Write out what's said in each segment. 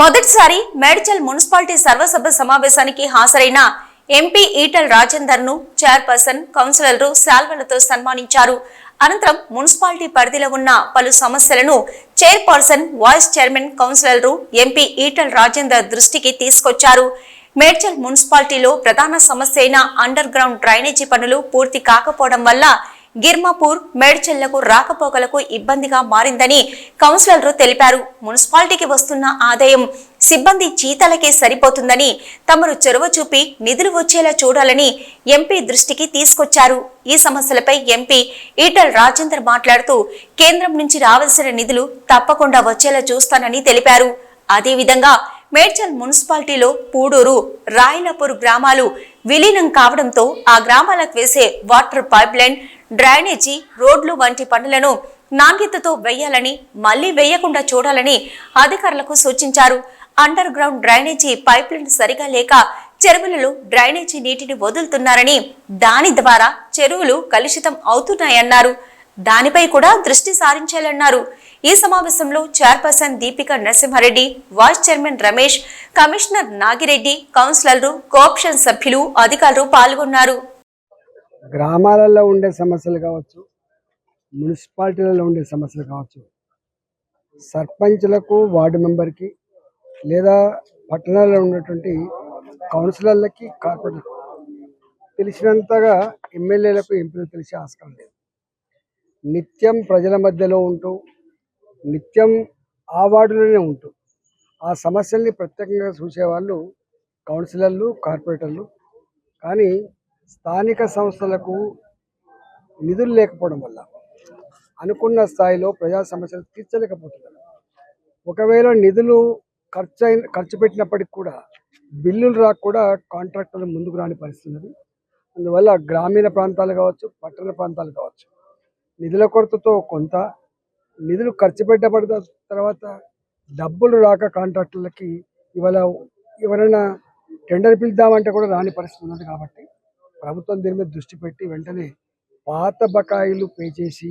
మొదటిసారి మేడ్చల్ మున్సిపాలిటీ సర్వసభ సమావేశానికి హాజరైన ఎంపీ ఈటల్ రాజేందర్ను చైర్పర్సన్ కౌన్సిలర్లు శాల్వలతో సన్మానించారు. అనంతరం మున్సిపాలిటీ పరిధిలో ఉన్న పలు సమస్యలను చైర్పర్సన్ వైస్ చైర్మన్ కౌన్సిలర్లు ఎంపీ ఈటల్ రాజేందర్ దృష్టికి తీసుకొచ్చారు. మేడ్చల్ మున్సిపాలిటీలో ప్రధాన సమస్య అయిన అండర్ గ్రౌండ్ డ్రైనేజీ పనులు పూర్తి కాకపోవడం వల్ల గిర్మాపూర్ మేడ్చల్లకు రాకపోకలకు ఇబ్బందిగా మారిందని కౌన్సిలర్లు తెలిపారు. మున్సిపాలిటీకి వస్తున్న ఆదాయం సిబ్బంది జీతాలకే సరిపోతుందని తమరు చొరవ చూపి నిధులు వచ్చేలా చూడాలని ఎంపీ దృష్టికి తీసుకొచ్చారు. ఈ సమస్యలపై ఎంపీ ఈటల్ రాజేందర్ మాట్లాడుతూ కేంద్రం నుంచి రావాల్సిన నిధులు తప్పకుండా వచ్చేలా చూస్తానని తెలిపారు. అదేవిధంగా మేడ్చల్ మున్సిపాలిటీలో పూడూరు రాయలపూర్ గ్రామాలు విలీనం కావడంతో ఆ గ్రామాలకు వేసే వాటర్ పైప్ లైన్ డ్రైనేజీ రోడ్లు వంటి పనులను నాణ్యతతో వేయాలని మళ్ళీ వేయకుండా చూడాలని అధికారులకు సూచించారు. అండర్ గ్రౌండ్ డ్రైనేజీ పైప్లైన్ సరిగా లేక చెరువులలో డ్రైనేజీ నీటిని వదులుతున్నారని దాని ద్వారా చెరువులు కలుషితం అవుతున్నాయన్నారు. దానిపై కూడా దృష్టి సారించాలన్నారు. ఈ సమావేశంలో chairperson Deepika Narasimhareddy vice chairman Ramesh commissioner Nagireddy కౌన్సిలర్లు కోఆప్షన్ సభ్యులు అధికారులు పాల్గొన్నారు. గ్రామాలలో ఉండే సమస్యలు కావచ్చు మున్సిపాలిటీలలో ఉండే సమస్యలు కావచ్చు సర్పంచ్లకు వార్డు మెంబర్కి లేదా పట్టణాల్లో ఉన్నటువంటి కౌన్సిలర్లకి కార్పొరేట్ తెలిసినంతగా ఎమ్మెల్యేలకు ఎంపీలు తెలిసే ఆస్కారం లేదు. నిత్యం ప్రజల మధ్యలో ఉంటూ నిత్యం ఆ వార్డులోనే ఉంటూ ఆ సమస్యల్ని ప్రత్యేకంగా చూసేవాళ్ళు కౌన్సిలర్లు కార్పొరేటర్లు. కానీ స్థానిక సంస్థలకు నిధులు లేకపోవడం వల్ల అనుకున్న స్థాయిలో ప్రజా సమస్యలు తీర్చలేకపోతున్నారు. ఒకవేళ నిధులు ఖర్చు అయిన ఖర్చు పెట్టినప్పటికి కూడా బిల్లులు రాక కూడా కాంట్రాక్టర్లు ముందుకు రాని పరిస్థితున్నది అందువల్ల గ్రామీణ ప్రాంతాలు కావచ్చు పట్టణ ప్రాంతాలు కావచ్చు నిధుల కొరతతో కొంత నిధులు ఖర్చు పెట్టబడిన తర్వాత డబ్బులు రాక కాంట్రాక్టర్లకి ఇవాళ ఎవరైనా టెండర్ పిలుద్దామంటే కూడా రాని పరిస్థితి ఉన్నది కాబట్టి ప్రభుత్వం దీని మీద దృష్టి పెట్టి వెంటనే పాత బకాయిలు పే చేసి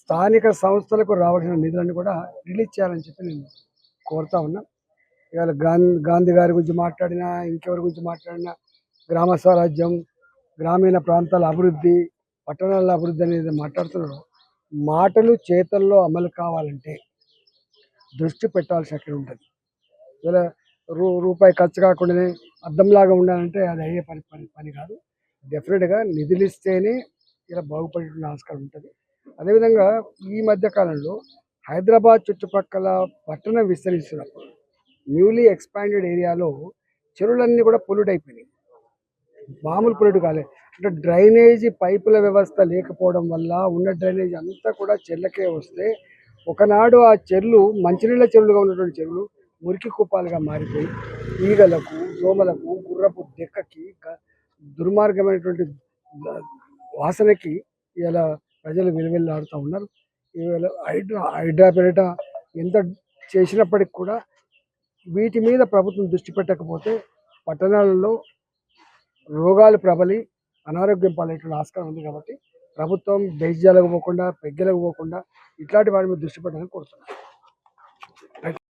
స్థానిక సంస్థలకు రావాల్సిన నిధులను కూడా రిలీజ్ చేయాలని చెప్పి నేను కోరుతా ఉన్నా. ఇవాళ గాంధీ గాంధీ గారి గురించి మాట్లాడినా ఇంకెవరి గురించి మాట్లాడినా గ్రామ స్వరాజ్యం గ్రామీణ ప్రాంతాల అభివృద్ధి పట్టణాల అభివృద్ధి అనేది మాట్లాడుతున్నారు. మాటలు చేతల్లో అమలు కావాలంటే దృష్టి పెట్టాల్సి అక్కడ ఉంటుంది. ఇలా రూ రూపాయి ఖర్చు కాకుండానే అద్దంలాగా ఉండాలంటే అది అయ్యే పని పని పని కాదు. డెఫినెట్గా నిధులు ఇస్తేనే ఇలా బాగుపడే ఆస్కారం ఉంటుంది. అదేవిధంగా ఈ మధ్య కాలంలో హైదరాబాద్ చుట్టుపక్కల పట్టణం విస్తరిస్తున్నప్పుడు న్యూలీ ఎక్స్పాండెడ్ ఏరియాలో చెరువులన్నీ కూడా పొల్యూట్ అయిపోయినాయి. మామూలు పొల్యూట్ కాలేదు అంటే డ్రైనేజీ పైపుల వ్యవస్థ లేకపోవడం వల్ల ఉన్న డ్రైనేజ్ అంతా కూడా చెర్లకే వస్తే ఒకనాడు ఆ చెర్లు మంచినీళ్ళ చెరువులుగా ఉన్నటువంటి చెరువులు మురికి కుప్పాలుగా మారిపోయి ఈగలకు దోమలకు గుర్రపు దెక్కకి దుర్మార్గమైనటువంటి వాసనకి ఇలా ప్రజలు విలువెల్లాడుతూ ఉన్నారు. ఇవాళ హైడ్రా హైడ్రా ఎంత చేసినప్పటికి కూడా వీటి మీద ప్రభుత్వం దృష్టి పెట్టకపోతే పట్టణాలలో రోగాలు ప్రబలి అనారోగ్యం పాలయ్యేటువంటి ఆస్కారం ఉంది కాబట్టి ప్రభుత్వం బేజ్యాలకు పోకుండా పెగ్గలకు పోకుండా ఇట్లాంటి వాటి మీద దృష్టి పెట్టాలని కోరుతున్నాను